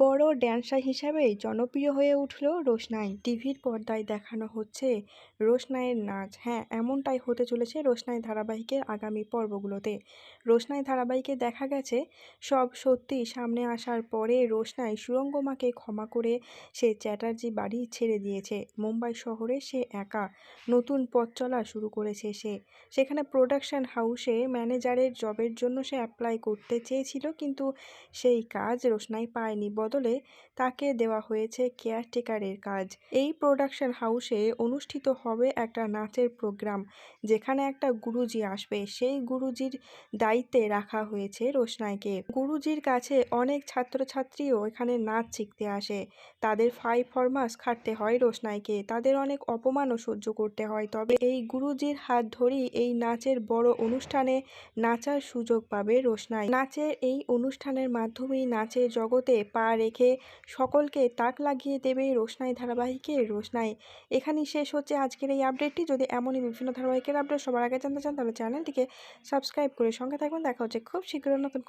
বড় ড্যান্সার হিসাবেই জনপ্রিয় হয়ে উঠল রোশনাই। টিভির পর্দায় দেখানো হচ্ছে রোশনাইয়ের নাচ। হ্যাঁ এমনটাই হতে চলেছে রোশনাই ধারাবাহিকের আগামী পর্বগুলোতে। রোশনাই ধারাবাহিকে দেখা গেছে সব সত্যি সামনে আসার পরে রোশনাই সুরঙ্গমাকে ক্ষমা করে সে চ্যাটার্জি বাড়ি ছেড়ে দিয়েছে। মুম্বাই শহরে সে একা, নতুন পথ চলা শুরু করেছে সে। সেখানে প্রোডাকশন হাউসে ম্যানেজারের জবের জন্য সে অ্যাপ্লাই করতে চেয়েছিল, কিন্তু সেই কাজ রোশনাই পায়নি। বদলে তাকে দেওয়া হয়েছে কেয়ারটেকারের কাজ। এই প্রোডাকশন হাউসে অনুষ্ঠিত হবে একটা নাচের প্রোগ্রাম, যেখানে একটা গুরুজি আসবে। সেই গুরুজির দায়িত্বে রাখা হয়েছে রোশনাইকে। গুরুজির কাছে অনেক ছাত্রছাত্রীও এখানে নাচ শিখতে আসে। তাদের ফাই ফরমাস খাটতে হয় রোশনাইকে। তাদের অনেক অপমানও সহ্য করতে হয়। তবে এই গুরুজির হাত ধরেই এই নাচের বড় অনুষ্ঠানে নাচার সুযোগ পাবে রোশনাই। নাচের এই অনুষ্ঠানের মাধ্যমেই নাচের জগতে পা রেখে সকলকে তাক লাগিয়ে দেবে রোশনাই ধারাবাহিকে রোশনাই। এখানেই শেষ হচ্ছে আজকের এই আপডেটটি। যদি এমনই বিভিন্ন ধারাবাহিকের আপডেট সবার আগে জানতে চান, তাহলে চ্যানেলটিকে সাবস্ক্রাইব করে সঙ্গে থাকবেন দেখা হচ্ছে খুব শীঘ্র নতুন